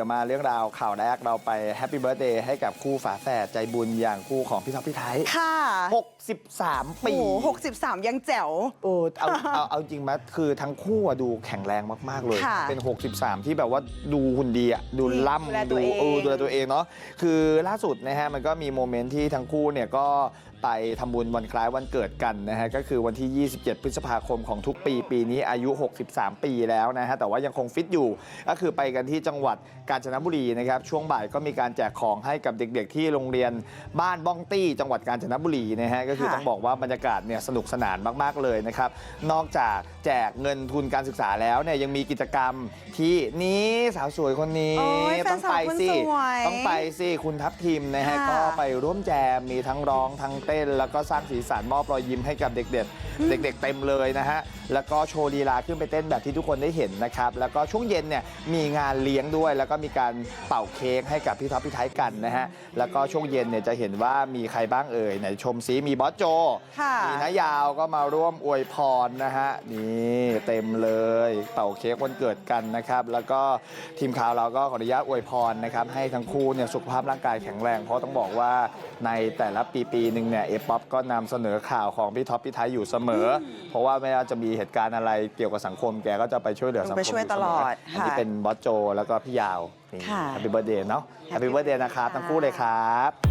ดี๋ยวมาเรื่องราวข่าวแรกเราไปแฮปปี้เบิร์ a เดย์ให้กับคู่ฝาแฝดใจบุญอย่างคู่ของพี่ท็อปพี่ไทยค่ะ63 ปีโอ้โห63ยังแจ๋วโอ้เอาเอาเอาจริงไหมคือทั้งคู่อะดูแข็งแรงมากๆเลย ค่ะเป็น 63 ที่แบบว่าดูหุ่นดีอะดูล่ำดูแลตัวเอง เออดูแลตัวเองเนาะคือล่าสุดนะฮะมันก็มีโมเมนต์ที่ทั้งคู่เนี่ยก็ไปทำบุญวันคล้ายวันเกิดกันนะฮะก็คือวันที่ 27 พฤษภาคมของทุกปีปีนี้อายุ 63 ปีแล้วนะฮะแต่ว่ายังคงฟิตอยู่ก็คือไปกันที่จังหวัดกาญจนบุรีนะครับช่วงบ่ายก็มีการแจกของให้กับเด็กๆ ที่โรงเรียนบ้านบ้องตี้ จังหวัดกาญจนบุรีนะฮะก็คือค่ะต้องบอกว่าบรรยากาศเนี่ยสนุกสนานมากๆเลยนะครับนอกจากแจกเงินทุนการศึกษาแล้วเนี่ยยังมีกิจกรรมที่นี่สาวสวยคนนี้โอ้ยแฟนต้องไปสาวคนสิสวยต้องไปสิคุณทัพทีมนะฮะค่ะก็ไปร่วมแจมมีทั้งร้องทั้งเต้น แล้วก็สร้างสีสันมอบรอยยิ้มให้กับเด็กๆ เด็ก ๆ เต็มเลยนะฮะแล้วก็โชว์ลีลาขึ้นไปเต้นแบบที่ทุกคนได้เห็นนะครับแล้วก็ช่วงเย็นเนี่ยมีงานเลี้ยงด้วยแล้วก็มีการเป่าเค้กให้กับพี่ท็อปพี่ไทยกันนะฮะ แล้วก็ช่วงเย็นเนี่ยจะเห็นว่ามีใครบ้างเอ่ยไหนชมซิมีบอสโจ ค่ะมีนายาวก็มาร่วมอวยพรนะฮะ นี่เต็มเลยเป่าเค้กวันเกิดกันนะครับ แล้วก็ทีมข่าวเราก็ขออนุญาตอวยพรนะครับให้ทั้งคู่เนี่ยสุขภาพร่างกายแข็งแรง เพราะต้องบอกว่าในแต่ละปีปีหนึ่งเนี่ยเอป๊อปก็นำเสนอข่าวของพี่ท็อปพี่ไทยอยู่เสมอ เพราะว่าไม่ว่าจะมีเหตุการณ์อะไรเกี่ยวกับสังคมแกก็จะไปช่วยเหลือสังคมไปช่วยตลอดยู่เสมอันนี้ค่ะเป็นบอสโจแล้วก็พี่ยาว นี่ค่ะ แฮปปี้เบิร์ดเดย์เนาะแฮปปี้เบิร์ดเดย์นะครับทั้งคู่เลยครับ